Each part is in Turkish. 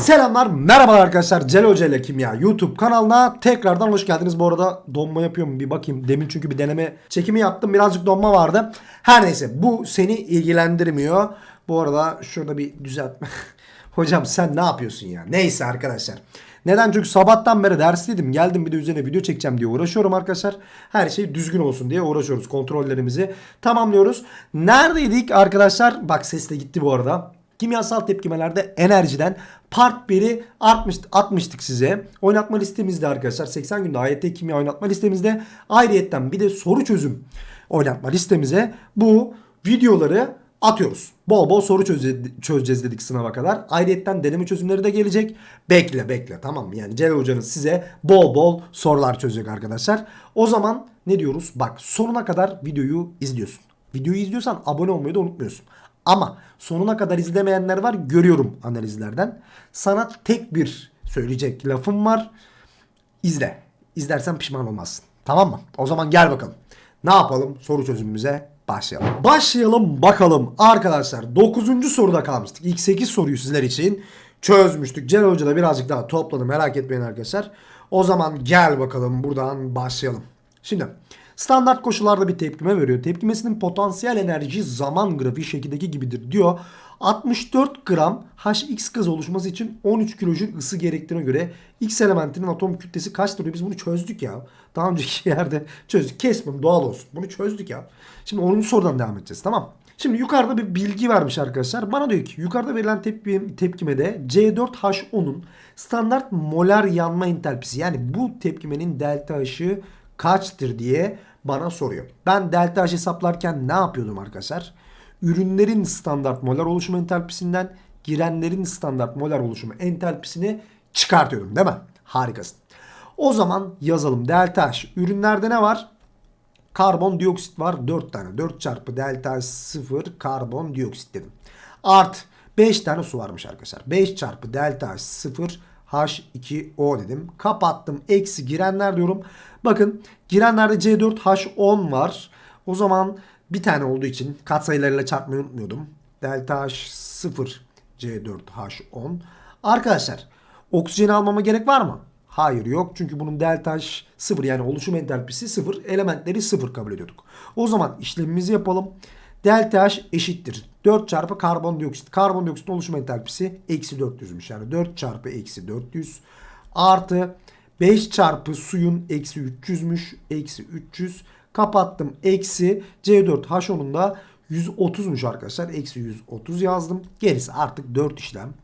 Selamlar, merhabalar arkadaşlar. Cel Hoca ile Kimya YouTube kanalına tekrardan hoş geldiniz. Bu arada donma yapıyorum bir bakayım. Demin çünkü bir deneme çekimi yaptım. Birazcık donma vardı. Her neyse bu seni ilgilendirmiyor. Bu arada şurada bir düzeltme. Hocam sen ne yapıyorsun ya? Neyse arkadaşlar. Neden? Çünkü sabahtan beri dersliydim. Geldim bir de üzerine video çekeceğim diye uğraşıyorum arkadaşlar. Her şey düzgün olsun diye uğraşıyoruz. Kontrollerimizi tamamlıyoruz. Neredeydik arkadaşlar? Bak ses de gitti bu arada. Kimyasal tepkimelerde enerjiden part 1'i artmış, atmıştık size. Oynatma listemizde arkadaşlar 80 günde AYT kimya oynatma listemizde ayrıyetten bir de soru çözüm oynatma listemize bu videoları atıyoruz. Bol bol soru çöze- çözeceğiz dedik sınava kadar. Ayrıyetten deneme çözümleri de gelecek. Bekle bekle tamam mı? Yani Celal Hoca'nız size bol bol sorular çözecek arkadaşlar. O zaman ne diyoruz? Bak sonuna kadar videoyu izliyorsun. Videoyu izliyorsan abone olmayı da unutmuyorsun. Ama sonuna kadar izlemeyenler var görüyorum analizlerden. Sana tek bir söyleyecek lafım var. İzle. İzlersen pişman olmazsın. Tamam mı? O zaman gel bakalım. Ne yapalım? Soru çözümümüze başlayalım. Başlayalım bakalım. Arkadaşlar 9. soruda kalmıştık. İlk 8 soruyu sizler için çözmüştük. Celal Hoca da birazcık daha topladı. Merak etmeyin arkadaşlar. O zaman gel bakalım buradan başlayalım. Şimdi standart koşullarda bir tepkime veriyor. Tepkimesinin potansiyel enerji zaman grafiği şekildeki gibidir diyor. 64 gram HX gaz oluşması için 13 kilojül ısı gerektiğine göre X elementinin atom kütlesi kaçtır diyor. Biz bunu çözdük ya. Daha önceki yerde çözdük. Kesmem doğal olsun. Bunu çözdük ya. Şimdi 10. sorudan devam edeceğiz tamam. Şimdi yukarıda bir bilgi vermiş arkadaşlar. Bana diyor ki yukarıda verilen tepki, tepkimede C4H10'un standart molar yanma entalpisi yani bu tepkimenin delta H'ı kaçtır diye bana soruyor. Ben delta H hesaplarken ne yapıyordum arkadaşlar? Ürünlerin standart molar oluşum entalpisinden girenlerin standart molar oluşumu entalpisini çıkartıyordum değil mi? Harikasın. O zaman yazalım delta H. Ürünlerde ne var? Karbondioksit var 4 tane. 4 çarpı delta 0 karbondioksit dedim. Art 5 tane su varmış arkadaşlar. 5 çarpı delta 0 H2O dedim. Kapattım. Eksi girenler diyorum. Bakın girenlerde C4H10 var. O zaman bir tane olduğu için katsayılarıyla çarpmayı unutmuyordum. Delta H0 C4H10. Arkadaşlar oksijeni almama gerek var mı? Hayır yok. Çünkü bunun delta H 0 yani oluşum entalpisi 0. Elementleri 0 kabul ediyorduk. O zaman işlemimizi yapalım. Delta H eşittir. 4 çarpı karbondioksit. Karbondioksitin oluşum entalpisi eksi 400'müş. Yani 4 çarpı eksi 400 artı 5 çarpı suyun eksi 300'müş. Eksi 300. Kapattım. Eksi C4H10'un da 130'muş arkadaşlar. Eksi 130 yazdım. Gerisi artık 4 işlem.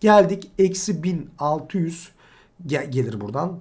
Geldik. Eksi 1600 gel- gelir buradan.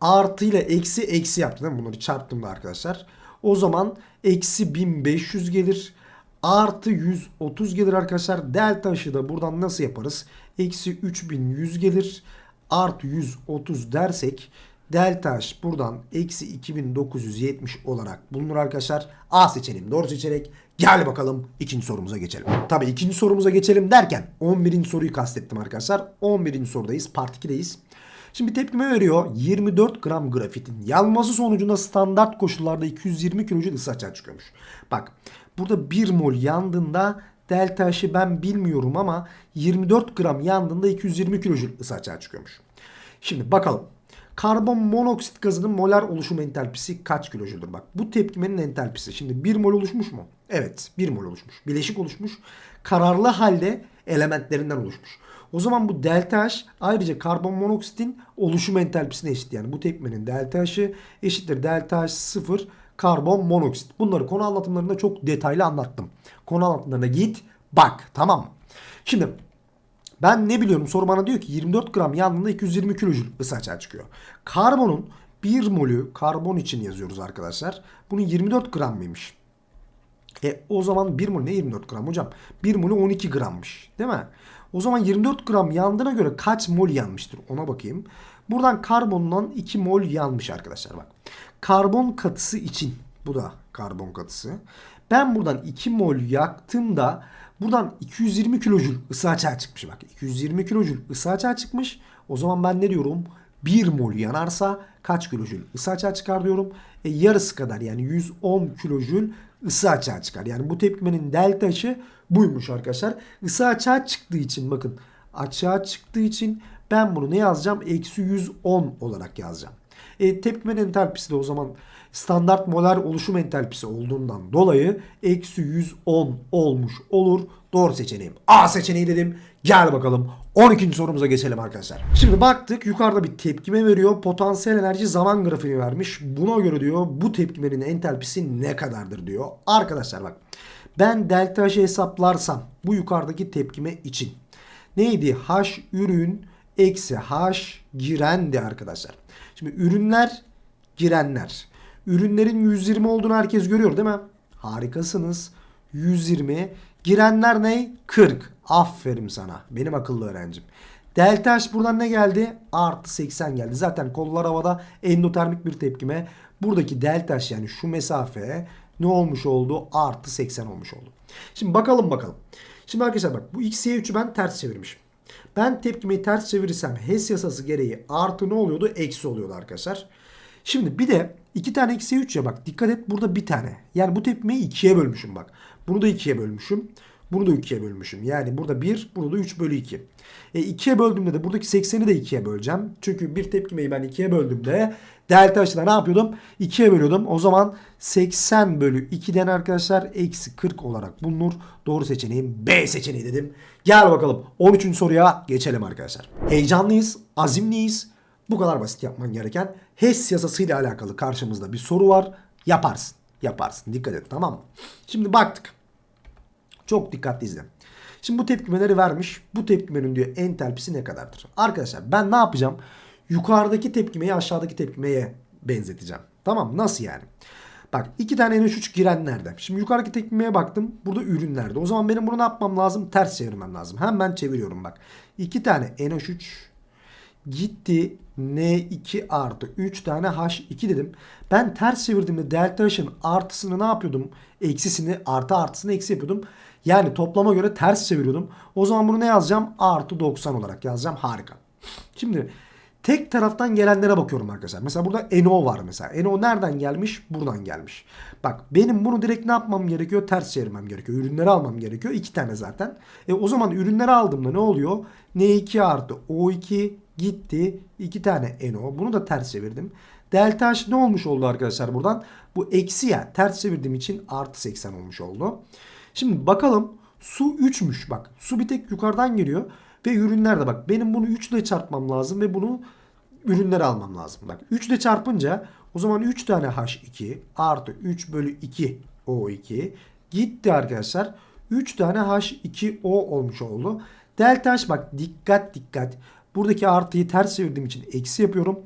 Artı ile eksi eksi yaptım? Bunları çarptım da arkadaşlar. O zaman eksi 1500 gelir. Artı 130 gelir arkadaşlar. Delta H'ı da buradan nasıl yaparız? Eksi 3100 gelir. Artı 130 dersek delta H buradan eksi 2970 olarak bulunur arkadaşlar. A seçelim. Doğru seçerek gel bakalım ikinci sorumuza geçelim. Tabii ikinci sorumuza geçelim derken 11. soruyu kastettim arkadaşlar. 11. sorudayız. Part 2'deyiz. Şimdi tepkime veriyor. 24 gram grafitin yanması sonucunda standart koşullarda 220 kilojül ısı açığa çıkıyormuş. Bak burada 1 mol yandığında delta H'ı ben bilmiyorum ama 24 gram yandığında 220 kilojül ısı açığa çıkıyormuş. Şimdi bakalım. Karbon monoksit gazının molar oluşum entalpisi kaç kilojüldür? Bak bu tepkimenin entalpisi. Şimdi 1 mol oluşmuş mu? Evet 1 mol oluşmuş. Bileşik oluşmuş. Kararlı halde elementlerinden oluşmuş. O zaman bu delta H ayrıca karbon monoksitin oluşum entalpisine eşit. Yani bu tepkimenin delta H'ı eşittir delta H 0 karbon monoksit. Bunları konu anlatımlarında çok detaylı anlattım. Konu anlatımlarına git bak tamam mı? Şimdi ben ne biliyorum soru bana diyor ki 24 gram yandığında 220 kilojül ısı açığa çıkıyor. Karbonun 1 molü karbon için yazıyoruz arkadaşlar. Bunun 24 gram mıymış? E o zaman 1 mol ne 24 gram hocam? 1 molü 12 grammış değil mi? O zaman 24 gram yandığına göre kaç mol yanmıştır ona bakayım. Buradan karbondan 2 mol yanmış arkadaşlar bak. Karbon katısı için bu da karbon katısı. Ben buradan 2 mol yaktığımda buradan 220 kilojül ısı açığa çıkmış bak. 220 kilojül ısı açığa çıkmış. O zaman ben ne diyorum? 1 mol yanarsa kaç kilojül ısı açığa çıkar diyorum. E, yarısı kadar yani 110 kilojül ısı açığa çıkar. Yani bu tepkimenin delta H'ı buymuş arkadaşlar. Isı açığa çıktığı için bakın açığa çıktığı için ben bunu ne yazacağım? Eksi 110 olarak yazacağım. E, tepkimenin entalpisi de o zaman standart molar oluşum entalpisi olduğundan dolayı eksi 110 olmuş olur. Doğru seçeneğim. A seçeneği dedim. Gel bakalım 12. sorumuza geçelim arkadaşlar. Şimdi baktık yukarıda bir tepkime veriyor. Potansiyel enerji zaman grafiğini vermiş. Buna göre diyor bu tepkimenin entalpisi ne kadardır diyor. Arkadaşlar bak ben delta H hesaplarsam bu yukarıdaki tepkime için neydi? H ürün eksi H girendi arkadaşlar. Şimdi ürünler girenler. Ürünlerin 120 olduğunu herkes görüyor değil mi? Harikasınız. 120. Girenler ne? 40. Aferin sana. Benim akıllı öğrencim. Delta H buradan ne geldi? Artı 80 geldi. Zaten kollar havada endotermik bir tepkime. Buradaki delta H yani şu mesafe ne olmuş oldu? Artı 80 olmuş oldu. Şimdi bakalım bakalım. Şimdi arkadaşlar bak bu x, y 3'ü ben ters çevirmişim. Ben tepkimeyi ters çevirirsem HES yasası gereği artı ne oluyordu? Eksi oluyordu arkadaşlar. Şimdi bir de iki tane eksi 3 ya bak dikkat et burada bir tane. Yani bu tepkimeyi ikiye bölmüşüm bak. Bunu da ikiye bölmüşüm. Bunu da ikiye bölmüşüm. Yani burada 1, burada da 3 bölü 2. E 2'ye böldüğümde de buradaki 80'i de 2'ye böleceğim. Çünkü bir tepkimeyi ben 2'ye böldüğümde delta açıda ne yapıyordum? 2'ye bölüyordum. O zaman 80 bölü 2'den arkadaşlar eksi 40 olarak bulunur. Doğru seçeneğim B seçeneği dedim. Gel bakalım 13. soruya geçelim arkadaşlar. Heyecanlıyız, azimliyiz. Bu kadar basit yapman gereken HES yasasıyla alakalı karşımızda bir soru var. Yaparsın. Yaparsın. Dikkat et tamam mı? Şimdi baktık. Çok dikkatli izle. Şimdi bu tepkimeleri vermiş. Bu tepkimenin diyor entalpisi ne kadardır? Arkadaşlar ben ne yapacağım? Yukarıdaki tepkimeyi aşağıdaki tepkimeye benzeteceğim. Tamam nasıl yani? Bak iki tane NH3 girenlerden. Şimdi yukarıdaki tepkimeye baktım. Burada ürünlerde. O zaman benim bunu ne yapmam lazım? Ters çevirmem lazım. Hemen çeviriyorum bak. İki tane NH3 gitti N2 artı 3 tane H2 dedim. Ben ters çevirdiğimde delta H'ın artısını ne yapıyordum? Eksisini artı artısını eksi yapıyordum. Yani toplama göre ters çeviriyordum. O zaman bunu ne yazacağım? Artı 90 olarak yazacağım. Harika. Şimdi tek taraftan gelenlere bakıyorum arkadaşlar. Mesela burada NO var mesela. NO nereden gelmiş? Buradan gelmiş. Bak benim bunu direkt ne yapmam gerekiyor? Ters çevirmem gerekiyor. Ürünleri almam gerekiyor. İki tane zaten. E o zaman ürünleri aldığımda ne oluyor? N2 artı O2 gitti. iki tane NO. Bunu da ters çevirdim. Delta H ne olmuş oldu arkadaşlar buradan? Bu eksi ya. Ters çevirdiğim için artı 80 olmuş oldu. Şimdi bakalım su 3'müş bak. Su bir tek yukarıdan geliyor. Ve ürünler de bak benim bunu 3 ile çarpmam lazım ve bunu ürünleri almam lazım. Bak 3 ile çarpınca o zaman 3 tane H2 artı 3 bölü 2 O2 gitti arkadaşlar. 3 tane H2O olmuş oldu. Delta H bak dikkat dikkat. Buradaki artıyı ters çevirdiğim için eksi yapıyorum.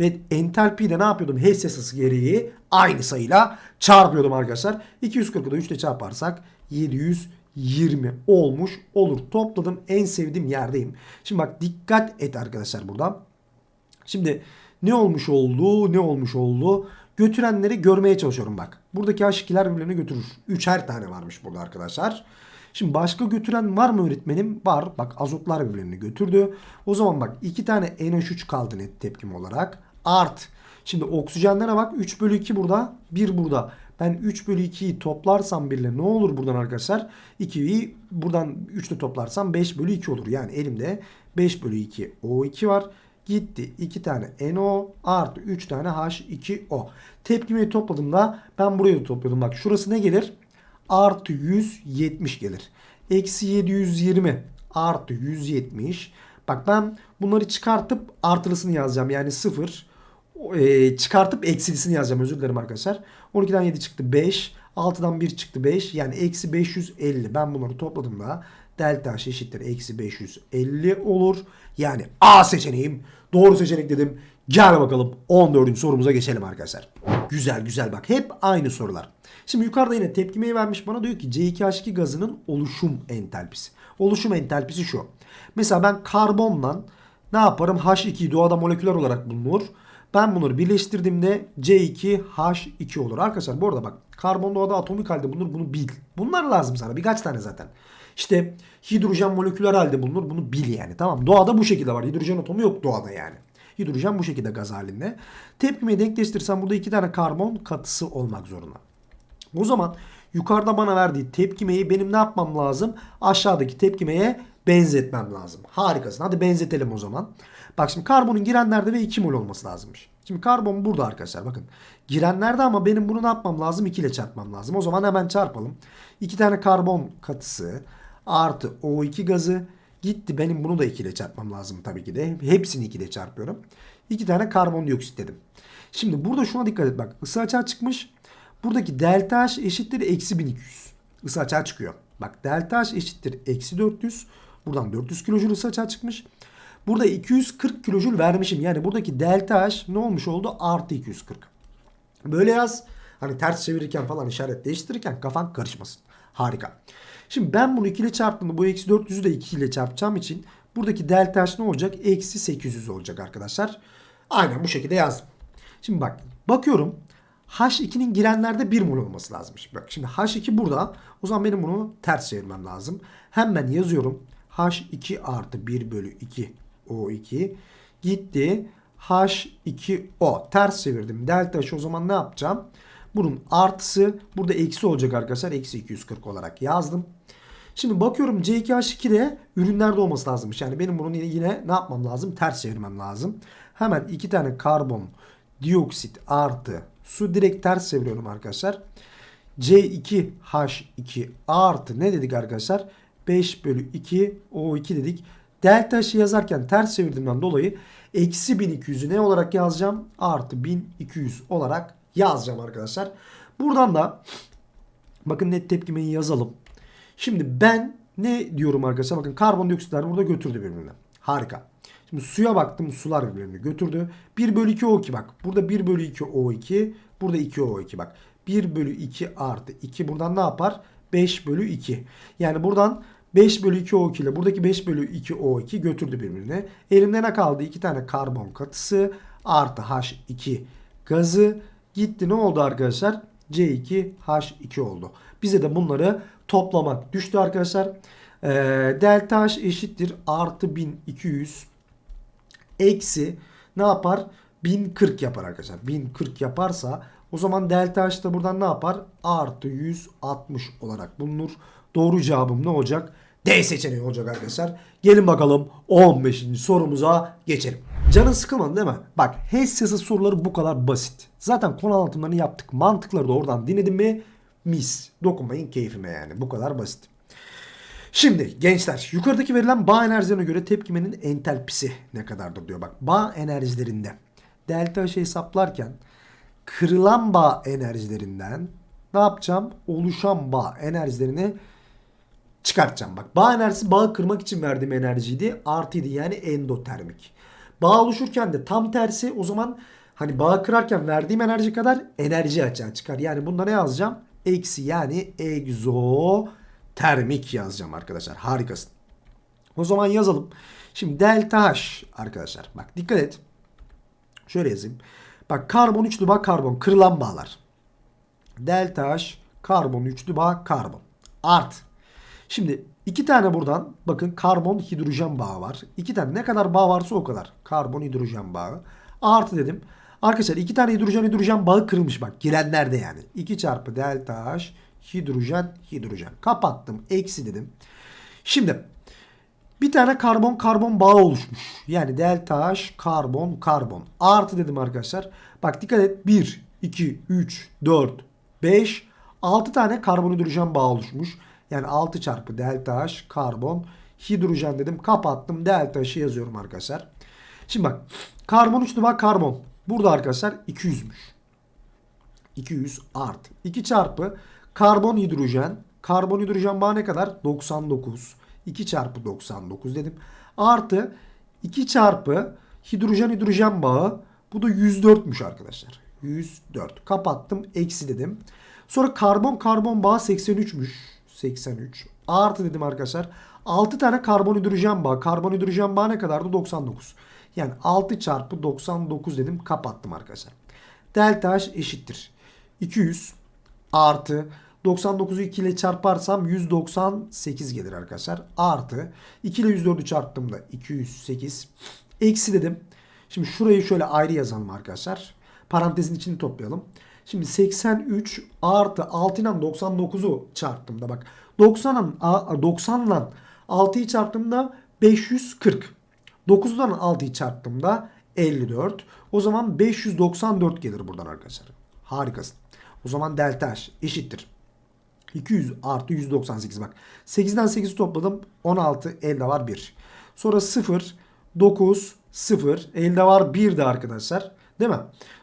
Ve entalpiyi de ne yapıyordum? HES yasası gereği aynı sayıyla çarpıyordum arkadaşlar. 240'ı da 3 ile çarparsak 720 olmuş olur. Topladım en sevdiğim yerdeyim. Şimdi bak dikkat et arkadaşlar burada. Şimdi ne olmuş oldu? Ne olmuş oldu? Götürenleri görmeye çalışıyorum bak. Buradaki H2'ler birbirine götürür. Üçer tane varmış burada arkadaşlar. Şimdi başka götüren var mı öğretmenim? Var. Bak azotlar birbirlerini götürdü. O zaman bak iki tane NH3 kaldı net tepkim olarak. Art. Şimdi oksijenlere bak 3 bölü 2 burada 1 burada. Ben 3 bölü 2'yi toplarsam birle ne olur buradan arkadaşlar? 2'yi buradan 3 ile toplarsam 5 bölü 2 olur. Yani elimde 5 bölü 2 O2 var. Gitti 2 tane NO artı 3 tane H2O. Tepkimeyi topladığımda ben buraya da topladım. Bak şurası ne gelir? Artı 170 gelir. Eksi 720 artı 170. Bak ben bunları çıkartıp artılısını yazacağım. Yani 0 e, çıkartıp eksilisini yazacağım. Özür dilerim arkadaşlar. 12'den 7 çıktı 5. 6'dan 1 çıktı 5. Yani eksi 550. Ben bunları topladığımda delta H eşittir eksi 550 olur. Yani A seçeneğim doğru seçenek dedim. Gel bakalım 14. sorumuza geçelim arkadaşlar. Güzel güzel bak hep aynı sorular. Şimdi yukarıda yine tepkimeyi vermiş bana diyor ki C2H2 gazının oluşum entalpisi. Oluşum entalpisi şu. Mesela ben karbonla ne yaparım? H2 doğada moleküler olarak bulunur. Ben bunları birleştirdiğimde C2H2 olur. Arkadaşlar bu arada bak karbon doğada atomik halde bulunur bunu bil. Bunlar lazım sana birkaç tane zaten. İşte hidrojen moleküler halde bulunur bunu bil yani tamam. Doğada bu şekilde var. Hidrojen atomu yok doğada yani. Hidrojen bu şekilde gaz halinde. Tepkimeyi denkleştirsem burada iki tane karbon katısı olmak zorunda. O zaman yukarıda bana verdiği tepkimeyi benim ne yapmam lazım? Aşağıdaki tepkimeye benzetmem lazım. Harikasın. Hadi benzetelim o zaman. Bak şimdi karbonun girenlerde ve 2 mol olması lazımmış. Şimdi karbon burada arkadaşlar bakın. Girenlerde ama benim bunu ne yapmam lazım? 2 ile çarpmam lazım. O zaman hemen çarpalım. 2 tane karbon katısı artı O2 gazı gitti. Benim bunu da 2 ile çarpmam lazım tabii ki de. Hepsini 2 ile çarpıyorum. 2 tane karbondioksit dedim. Şimdi burada şuna dikkat et bak. Isı açığa çıkmış. Buradaki delta H eşittir eksi 1200. Isı açığa çıkıyor. Bak delta H eşittir eksi 400. Buradan 400 kilojül ısı açığa çıkmış. Burada 240 kilojül vermişim. Yani buradaki delta H ne olmuş oldu? Artı 240. Böyle yaz. Hani ters çevirirken falan işaret değiştirirken kafan karışmasın. Harika. Şimdi ben bunu 2 ile çarptığımda bu eksi 400'ü de 2 ile çarpacağım için buradaki delta H ne olacak? Eksi 800 olacak arkadaşlar. Aynen bu şekilde yazdım. Şimdi bak bakıyorum. H2'nin girenlerde 1 mol olması lazımmış. Bak şimdi H2 burada. O zaman benim bunu ters çevirmem lazım. Hemen yazıyorum. H2 artı 1 bölü 2 O2 gitti. H2O ters çevirdim. Delta H o zaman ne yapacağım? Bunun artısı burada eksi olacak arkadaşlar. Eksi 240 olarak yazdım. Şimdi bakıyorum C2H2'de ürünlerde olması lazımmış. Yani benim bunu yine, yine ne yapmam lazım? Ters çevirmem lazım. Hemen iki tane karbon dioksit artı su direkt ters çeviriyorum arkadaşlar. C2H2 artı ne dedik arkadaşlar? 5 bölü 2 O2 dedik. Delta H'ı yazarken ters çevirdiğimden dolayı eksi 1200'ü ne olarak yazacağım? Artı 1200 olarak yazacağım arkadaşlar. Buradan da bakın net tepkimeyi yazalım. Şimdi ben ne diyorum arkadaşlar? Bakın karbondioksitler burada götürdü birbirine. Harika. Şimdi suya baktım sular birbirini götürdü. 1 bölü 2 O2 bak. Burada 1 bölü 2 O2. Burada 2 O2 bak. 1 bölü 2 artı 2 buradan ne yapar? 5 bölü 2. Yani buradan 5 bölü 2 O2 ile buradaki 5 bölü 2 O2 götürdü birbirine. Elimde ne kaldı? 2 tane karbon katısı artı H2 gazı gitti. Ne oldu arkadaşlar? C2H2 oldu. Bize de bunları toplamak düştü arkadaşlar. Ee, delta H eşittir artı 1200 eksi ne yapar? 1040 yapar arkadaşlar. 1040 yaparsa o zaman delta H da buradan ne yapar? Artı 160 olarak bulunur. Doğru cevabım ne olacak? D seçeneği olacak arkadaşlar. Gelin bakalım 15. sorumuza geçelim. Canın sıkılmadı değil mi? Bak HES yazı soruları bu kadar basit. Zaten konu anlatımlarını yaptık. Mantıkları da oradan dinledin mi? Mis. Dokunmayın keyfime yani. Bu kadar basit. Şimdi gençler yukarıdaki verilen bağ enerjilerine göre tepkimenin entalpisi ne kadardır diyor. Bak bağ enerjilerinde delta H hesaplarken kırılan bağ enerjilerinden ne yapacağım? Oluşan bağ enerjilerini çıkartacağım. Bak bağ enerjisi bağı kırmak için verdiğim enerjiydi. Artıydı yani endotermik. Bağ oluşurken de tam tersi o zaman hani bağı kırarken verdiğim enerji kadar enerji açığa çıkar. Yani bunda ne yazacağım? Eksi yani egzotermik yazacağım arkadaşlar. Harikasın. O zaman yazalım. Şimdi delta H arkadaşlar. Bak dikkat et. Şöyle yazayım. Bak karbon üçlü bağ karbon. Kırılan bağlar. Delta H karbon üçlü bağ karbon. Art. Şimdi iki tane buradan bakın karbon hidrojen bağı var. İki tane ne kadar bağ varsa o kadar. Karbon hidrojen bağı. Artı dedim. Arkadaşlar iki tane hidrojen hidrojen bağı kırılmış bak. Girenlerde yani. 2 çarpı delta H hidrojen hidrojen. Kapattım. Eksi dedim. Şimdi bir tane karbon karbon bağı oluşmuş. Yani delta H karbon karbon. Artı dedim arkadaşlar. Bak dikkat et. 1, 2, 3, 4, 5, 6 tane karbon hidrojen bağı oluşmuş. Yani 6 çarpı delta H karbon hidrojen dedim. Kapattım. Delta H'ı yazıyorum arkadaşlar. Şimdi bak. Karbon üçlü bak karbon. Burada arkadaşlar 200'müş. 200 artı. 2 çarpı karbon hidrojen. Karbon hidrojen bağı ne kadar? 99. 2 çarpı 99 dedim. Artı 2 çarpı hidrojen hidrojen bağı. Bu da 104'müş arkadaşlar. 104. Kapattım. Eksi dedim. Sonra karbon karbon bağı 83'müş. 83. Artı dedim arkadaşlar. 6 tane karbon hidrojen bağı. Karbon hidrojen bağı ne kadardı? 99. Yani 6 çarpı 99 dedim. Kapattım arkadaşlar. Delta H eşittir. 200 artı 99'u 2 ile çarparsam 198 gelir arkadaşlar. Artı 2 ile 104'ü çarptığımda 208. Eksi dedim. Şimdi şurayı şöyle ayrı yazalım arkadaşlar. Parantezin içini toplayalım. Şimdi 83 artı 6 ile 99'u çarptığımda bak 90'ın 90 ile 6'yı çarptığımda 540. 9'dan 6'yı çarptığımda 54. O zaman 594 gelir buradan arkadaşlar. Harikasın. O zaman delta H eşittir. 200 artı 198 bak. 8'den 8'i topladım. 16 elde var 1. Sonra 0, 9, 0 elde var 1 de arkadaşlar. Değil mi?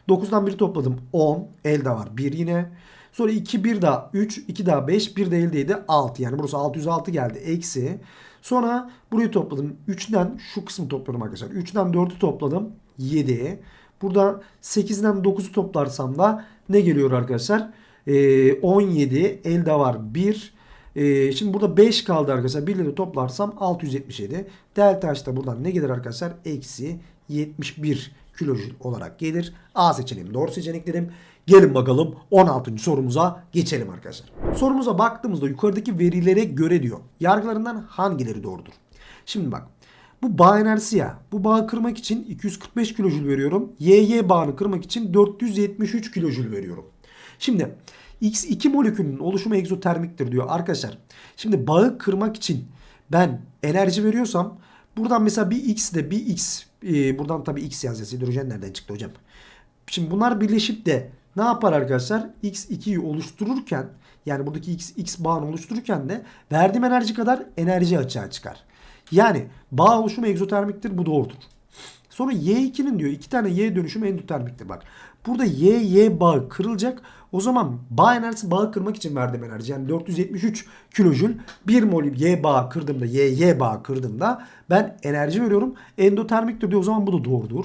9'dan 1'i topladım 10 elde var 1 yine. Sonra 2 1 daha 3 2 daha 5 1 de eldeydi 6 yani burası 606 geldi eksi. Sonra burayı topladım 3'den şu kısmı topladım arkadaşlar. 3'den 4'ü topladım 7. Burada 8'den 9'u toplarsam da ne geliyor arkadaşlar? Ee, 17 elde var 1. Ee, şimdi burada 5 kaldı arkadaşlar. 1 ile toplarsam 677. Delta H da buradan ne gelir arkadaşlar? Eksi 71 kilojül olarak gelir. A seçeneğim doğru seçenek dedim. Gelin bakalım 16. sorumuza geçelim arkadaşlar. Sorumuza baktığımızda yukarıdaki verilere göre diyor. Yargılarından hangileri doğrudur? Şimdi bak. Bu bağ enerjisi ya. Bu bağı kırmak için 245 kilojül veriyorum. YY bağını kırmak için 473 kilojül veriyorum. Şimdi X2 molekülünün oluşumu egzotermiktir diyor. Arkadaşlar şimdi bağı kırmak için ben enerji veriyorsam buradan mesela bir X de bir X e, buradan tabii X yazacağız. Hidrojen nereden çıktı hocam? Şimdi bunlar birleşip de ne yapar arkadaşlar? X2'yi oluştururken yani buradaki X, X bağını oluştururken de verdiğim enerji kadar enerji açığa çıkar. Yani bağ oluşumu egzotermiktir bu doğrudur. Sonra Y2'nin diyor iki tane Y dönüşümü endotermiktir bak. Burada Y, Y bağı kırılacak. O zaman bağ enerjisi bağı kırmak için verdiğim enerji. Yani 473 kilojül 1 mol Y bağı kırdığımda Y, Y bağı kırdığımda ben enerji veriyorum. Endotermiktir diyor o zaman bu da doğrudur.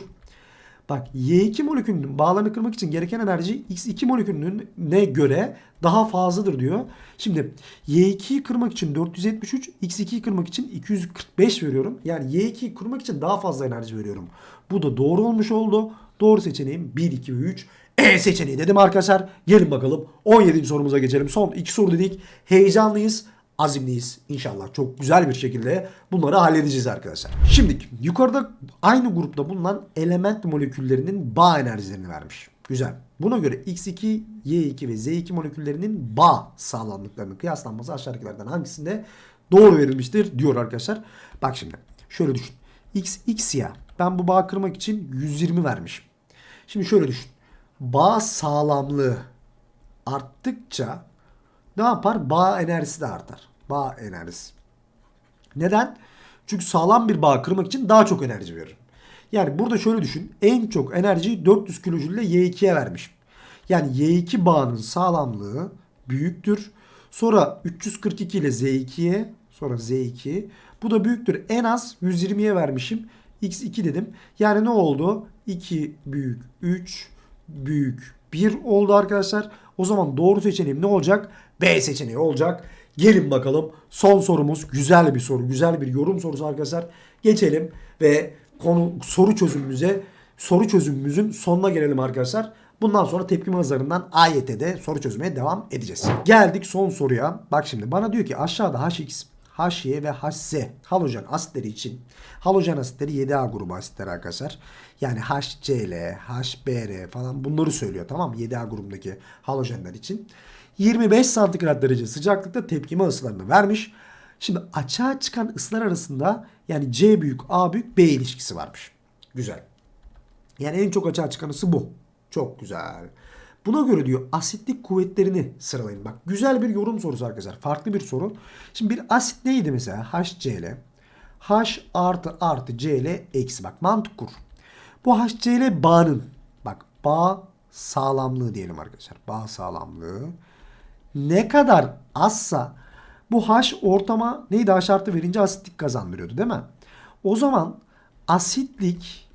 Bak Y2 molekülünün bağlarını kırmak için gereken enerji X2 molekülüne göre daha fazladır diyor. Şimdi Y2'yi kırmak için 473, X2'yi kırmak için 245 veriyorum. Yani Y2'yi kırmak için daha fazla enerji veriyorum. Bu da doğru olmuş oldu. Doğru seçeneğim 1, 2 ve 3. E seçeneği dedim arkadaşlar. Gelin bakalım 17. sorumuza geçelim. Son iki soru dedik. Heyecanlıyız azimliyiz. İnşallah çok güzel bir şekilde bunları halledeceğiz arkadaşlar. Şimdi yukarıda aynı grupta bulunan element moleküllerinin bağ enerjilerini vermiş. Güzel. Buna göre X2, Y2 ve Z2 moleküllerinin bağ sağlamlıklarının kıyaslanması aşağıdakilerden hangisinde doğru verilmiştir diyor arkadaşlar. Bak şimdi şöyle düşün. X, X ya ben bu bağ kırmak için 120 vermişim. Şimdi şöyle düşün. Bağ sağlamlığı arttıkça ne yapar? Bağ enerjisi de artar. Bağ enerjisi. Neden? Çünkü sağlam bir bağ kırmak için daha çok enerji verir. Yani burada şöyle düşün. En çok enerjiyi 400 kilojül ile Y2'ye vermiş. Yani Y2 bağının sağlamlığı büyüktür. Sonra 342 ile Z2'ye sonra Z2 bu da büyüktür. En az 120'ye vermişim. X2 dedim. Yani ne oldu? 2 büyük 3 büyük 1 oldu arkadaşlar. O zaman doğru seçeneğim ne olacak? B seçeneği olacak. Gelin bakalım son sorumuz güzel bir soru. Güzel bir yorum sorusu arkadaşlar. Geçelim ve konu soru çözümümüze soru çözümümüzün sonuna gelelim arkadaşlar. Bundan sonra tepkime hızlarından AYT'de soru çözmeye devam edeceğiz. Geldik son soruya. Bak şimdi bana diyor ki aşağıda HX, HY ve HZ halojen asitleri için halojen asitleri 7A grubu asitler arkadaşlar. Yani HCl, HBr falan bunları söylüyor tamam mı? 7A grubundaki halojenler için. 25 santigrat derece sıcaklıkta tepkime ısılarını vermiş. Şimdi açığa çıkan ısılar arasında yani C büyük A büyük B ilişkisi varmış. Güzel. Yani en çok açığa çıkan ısı bu. Çok güzel. Buna göre diyor asitlik kuvvetlerini sıralayın. Bak güzel bir yorum sorusu arkadaşlar. Farklı bir soru. Şimdi bir asit neydi mesela? HCl. H artı artı Cl eksi. Bak mantık kur. Bu HCl bağının bak bağ sağlamlığı diyelim arkadaşlar. Bağ sağlamlığı ne kadar azsa bu H ortama neydi H artı verince asitlik kazandırıyordu değil mi? O zaman asitlik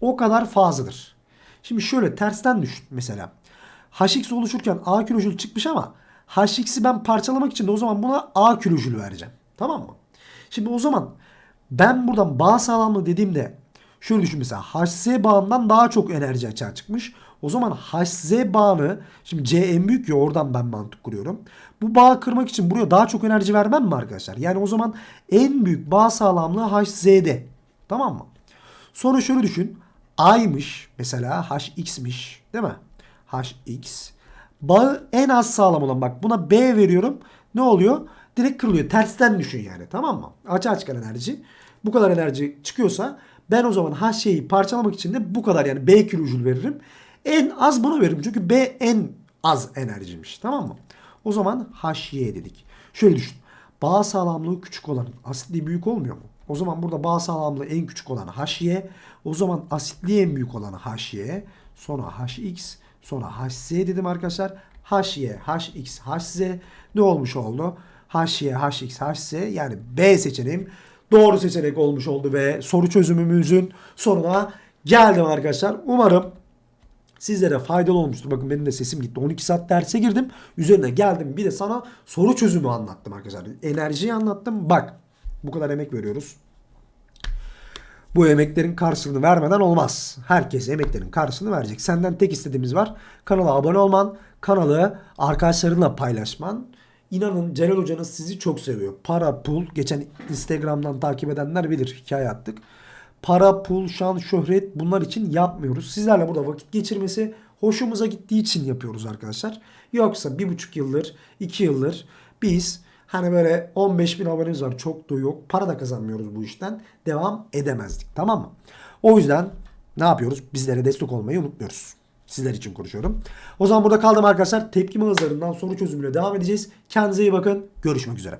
o kadar fazladır. Şimdi şöyle tersten düşün mesela. HX oluşurken A kilojül çıkmış ama HX'i ben parçalamak için de o zaman buna A kilojül vereceğim. Tamam mı? Şimdi o zaman ben buradan bağ sağlamlığı dediğimde şöyle düşün mesela HZ bağından daha çok enerji açığa çıkmış. O zaman HZ bağını şimdi C en büyük ya oradan ben mantık kuruyorum. Bu bağı kırmak için buraya daha çok enerji vermem mi arkadaşlar? Yani o zaman en büyük bağ sağlamlığı HZ'de. Tamam mı? Sonra şöyle düşün. A'ymış mesela HX'miş değil mi? HX. Bağı en az sağlam olan bak buna B veriyorum. Ne oluyor? direkt kırılıyor. Tersten düşün yani tamam mı? Açığa çıkan enerji bu kadar enerji çıkıyorsa ben o zaman HY'yi parçalamak için de bu kadar yani B kilojül veririm. En az bunu veririm çünkü B en az enerjiymiş tamam mı? O zaman HY dedik. Şöyle düşün. Bağ sağlamlığı küçük olanın asitliği büyük olmuyor mu? O zaman burada bağ sağlamlığı en küçük olan HY. O zaman asitliği en büyük olan HY. Sonra HX. Sonra HZ dedim arkadaşlar. HY, HX, HZ ne olmuş oldu? HY, HX, HZ yani B seçeneğim doğru seçenek olmuş oldu ve soru çözümümüzün sonuna geldim arkadaşlar. Umarım Sizlere faydalı olmuştur. Bakın benim de sesim gitti. 12 saat derse girdim. Üzerine geldim. Bir de sana soru çözümü anlattım arkadaşlar. Enerjiyi anlattım. Bak bu kadar emek veriyoruz. Bu emeklerin karşılığını vermeden olmaz. Herkes emeklerin karşılığını verecek. Senden tek istediğimiz var. Kanala abone olman, kanalı arkadaşlarınla paylaşman. İnanın Celal Hoca'nız sizi çok seviyor. Para, pul, geçen Instagram'dan takip edenler bilir. Hikaye attık. Para, pul, şan, şöhret bunlar için yapmıyoruz. Sizlerle burada vakit geçirmesi hoşumuza gittiği için yapıyoruz arkadaşlar. Yoksa bir buçuk yıldır, iki yıldır biz hani böyle 15 bin abonemiz var çok da yok. Para da kazanmıyoruz bu işten. Devam edemezdik tamam mı? O yüzden ne yapıyoruz? Bizlere destek olmayı unutmuyoruz. Sizler için konuşuyorum. O zaman burada kaldım arkadaşlar. Tepkime hızlarından soru çözümüne devam edeceğiz. Kendinize iyi bakın. Görüşmek üzere.